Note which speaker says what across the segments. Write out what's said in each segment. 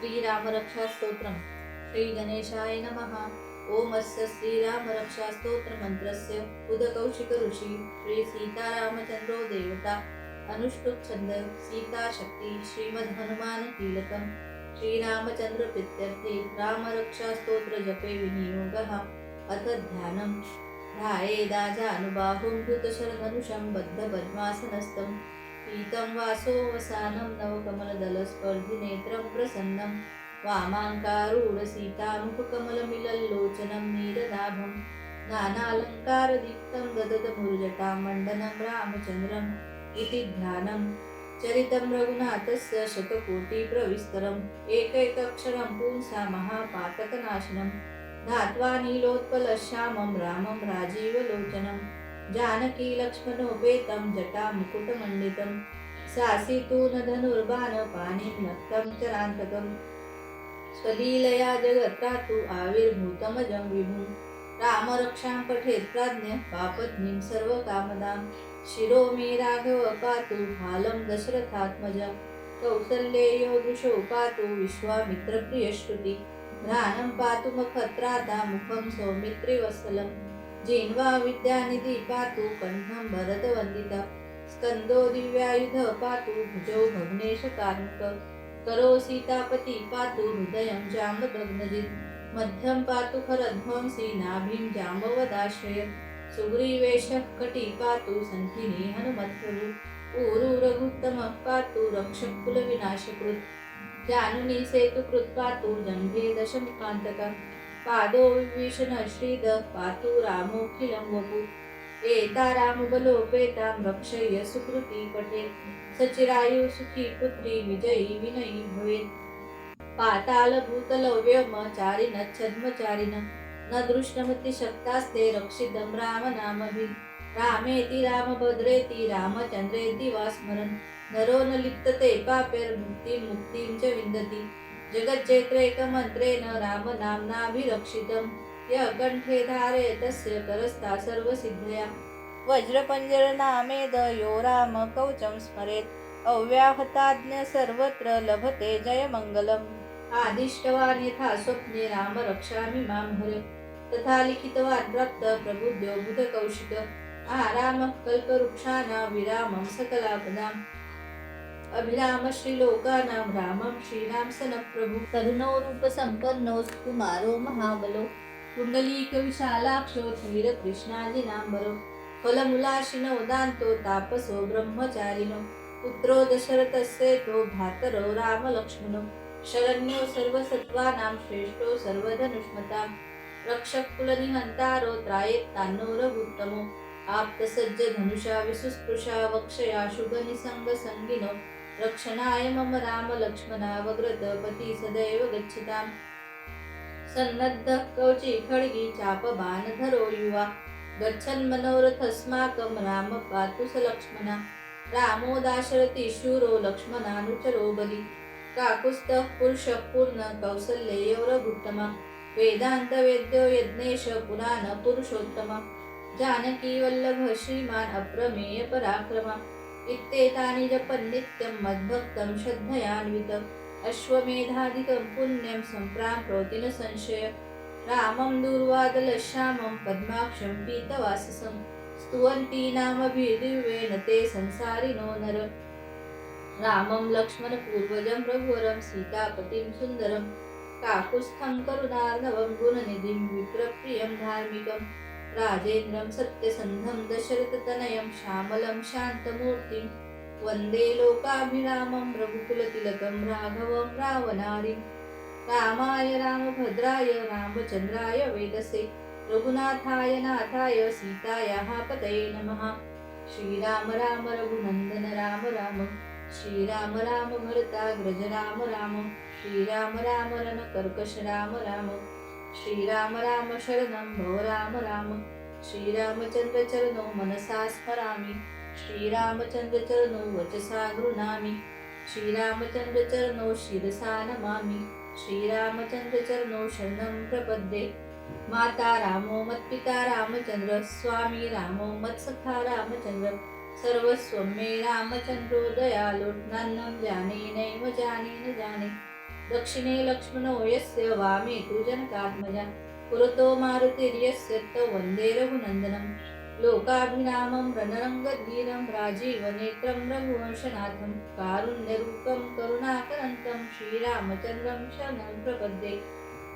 Speaker 1: श्रीरामरक्षास्तोत्रम् श्रीगणेशाय नमः। ॐ अस्य श्रीरामरक्षास्तोत्रमन्त्रस्य उदकौशिकऋषि श्रीसीतारामचन्द्रो देवता अनुष्टुप्छन्द सीताशक्ति श्रीमद्हनुमानकीलकम् श्रीरामचन्द्रप्रीत्यर्थे रामरक्षास्तोत्रजपे विनियोगः। अथ ध्यानं ध्यायेदाजानुबाहुं धृतशरधनुषं बद्धपद्मासनस्थं पीतं वासोवसानं नवकमलदलस्पर्धिनेत्रं प्रसन्नं। वामाङ्कारूढसीतामुपकमलमिलल्लोचनं नीरनाभं नानालङ्कारदीप्तं ददतमुरुजटां मण्डनं रामचन्द्रम् इति ध्यानं। चरितं रघुनाथस्य शतकोटिप्रविस्तरम् एकैकक्षरं पुंसा महापातकनाशनं। धात्वा नीलोत्पलश्यामं रामं राजीवलोचनं। जानकी लक्ष्मणोपेतं जटामुकुटमण्डितं सासितु न धनुर्बाणपाणिं नक्तं चरान्तकं। स्वलीलया जगत्रातु आविर्भूतमजं विभुं। रामरक्षां पठेत् प्राज्ञः पापत्नीं सर्वकामदां। शिरो मे राघव पातु हालं दशरथात्मज। कौसल्येयो दुषो पातु विश्वामित्रप्रियश्रुति। घ्राणं पातु मखत्राता मुखं सौमित्रिवत्सलं। जिन्वा विद्यानिधि पातु कण्ठं भरतवन्दित स्कन्दो दिव्यायुध पातु भुजौ भग्नेशकार्मुक करो सीतापति पातु हृदयं जाम्बदग्नजित् मध्यं पातु खरध्वंसी नाभिं जाम्बवदाश्रय। सुग्रीवेशः कटी पातु सन्धिनी हनुमत्प्रभु। ऊरु रघुत्तमः पातु रक्षकुलविनाशकृत् जानुनी सेतुकृत् पातु जम्भे दशमुखान्तकः। पादो विभीषण श्रीद पातु रामोऽखिलं वपु। एता रामबलोपेतां रक्षय सुकृती पठेत् सचिरायु सुखी पुत्री विजयी विनयी भवेत् छद्मचारिण न दृष्टमति शक्तास्ते रक्षितं रामनामभि रामेति रामभद्रेति रामचन्द्रेति वा स्मरन्। नरो न लिप्तते पापैर्मुक्तिं मुक्तिं च विन्दति। जगच्चैत्रैकमन्त्रेण रामनाम्नाभिरक्षितं यः कण्ठे धारे तस्य करस्ता सर्वसिद्धया। वज्रपञ्जरनामेद यो रामकौचं स्मरेत्। अव्याहताज्ञ सर्वत्र लभते जयमङ्गलम्। आदिष्टवान् यथा स्वप्ने राम रक्षामि मां हर। तथा लिखितवान् प्राप्त प्रबुद्धो बुधकौशिक। आरामः कल्पवृक्षाणां विरामं सकलापदाम्। अभिराम श्रीलोकानां रामं श्रीराम सनप्रभु तरुणो रूपसम्पन्नो कुमारो महाबलो। पुण्डलीकविशालाक्षो धीरकृष्णाजिनाम्बरो फलमूलाशिनो दान्तो तापसो ब्रह्मचारिणो। पुत्रो दशरथस्येतो भ्रातरो रामलक्ष्मणो। शरण्यो सर्वसत्त्वानां श्रेष्ठो सर्वधनुष्मता। रक्षकुलनिहन्तारो त्रायेत्तान्नो रघुत्तमो आप्तसज्ज धनुषा विसुस्पृशा वक्षया शुभनिसङ्गसङ्गिनो। रक्षणाय मम राम लक्ष्मणा वग्रतपति सदैव गच्छताम्। सन्नद्ध कवची खड्गी चापबाणधरो युवा। गच्छन् मनोरथस्माकं राम पातु स लक्ष्मणा। रामो दाशरथि शूरो लक्ष्मणानुचरो बली। काकुस्तः पुरुषः पूर्ण कौसल्ययो वेदान्तवेद्यो यज्ञेश पुराण पुरुषोत्तम। जानकी वल्लभ श्रीमान् अप्रमेय पराक्रम। इत्येतानि जपन्नित्यं मद्भक्तं श्रद्धयान्वितम् अश्वमेधादिकं पुण्यं सम्प्राप्नोति न संशय। रामं दूर्वादलश्यामं पद्माक्षं पीतवाससं स्तुवन्ती नामभिदिव्येन ते संसारिणो नर। रामं लक्ष्मणपूर्वजं रघुवरं सीतापतिं सुन्दरं काकुस्थं करुणार्णवं गुणनिधिं विप्रप्रियं धार्मिकं राजेन्द्रं सत्यसन्धं दशरथतनयं श्यामलं शान्तमूर्तिं वन्दे लोकाभिरामं रघुकुलतिलकं राघवं रावणारिं रामाय रामभद्राय रामचन्द्राय वेदसे रघुनाथाय नाथाय सीतायाः पतये नमः। श्रीराम राम रघुनन्दन राम राम श्रीराम राम भरताग्रज राम राम श्रीराम राम रणकर्कश राम राम। श्रीराम राम शरणं भव राम राम. श्रीरामचन्द्रचरणो मनसा स्मरामि. श्रीरामचन्द्रचरणो वचसा गृह्णामि. श्रीरामचन्द्रचरणो शिरसा नमामि. श्रीरामचन्द्रचरणो शरणं प्रपद्ये. माता रामो मत्पिता रामचन्द्र स्वामी रामो मत्सखा रामचन्द्र सर्वस्वं मे रामचन्द्रो दयालो नान्नं जाने नैव जाने न जाने. दक्षिणे लक्ष्मणो यस्य वामे तु जनकात्मजा पुरतो मारुतिर्यस्य त वन्दे रघुनन्दनं। लोकाभिरामं रणरङ्गधीरं राजीवनेत्रं रघुवंशनाथं। कारुण्यरूपं करुणाकरन्तं श्रीरामचन्द्रं शरणं प्रपद्ये।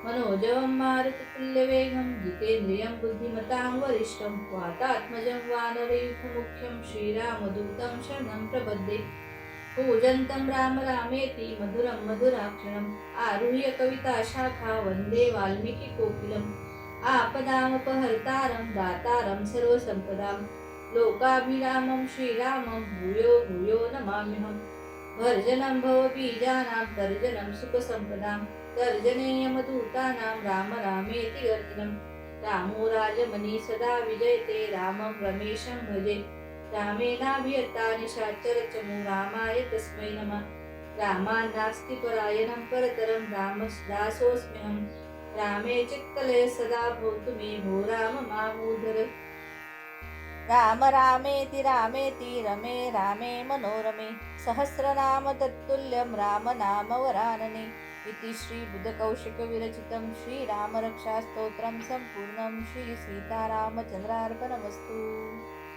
Speaker 1: मनोजवं मारुतितुल्यवेगं जितेन्द्रियं बुद्धिमतां वरिष्ठं वातात्मजं वानरयुथमुख्यं श्रीरामदूतं शरणं प्रपद्ये। पूजन्तं राम रामेति मधुरं मधुराक्षरम्। आरुह्य कविताशाखा वन्दे वाल्मीकिकोकिलम् आपदामपहर्तारं दातारं सर्वसम्पदां लोकाभिरामं श्रीरामं भूयो भूयो नमाम्यहम्। भर्जनं भवबीजानां तर्जनं सुखसम्पदां तर्जनेयमदूतानां राम रामेति गर्जनं रामो राजमणि सदा विजयते रामं रमेशं भजे। रामेणाभियता निशाचरचमु रामाय तस्मै नमः। रामान्नास्ति परायणं परतरं रामदासोऽस्म्यहं। रामे चित्तलय सदा भवतु मे भो राम मामोदर
Speaker 2: राम रामेति रामेति रमे रामे मनोरमे। सहस्रनाम तत्तुल्यं राम नाम वरानने। इति श्रीबुधकौशिकविरचितं श्रीरामरक्षास्तोत्रं सम्पूर्णं श्रीसीतारामचन्द्रार्पणमस्तु।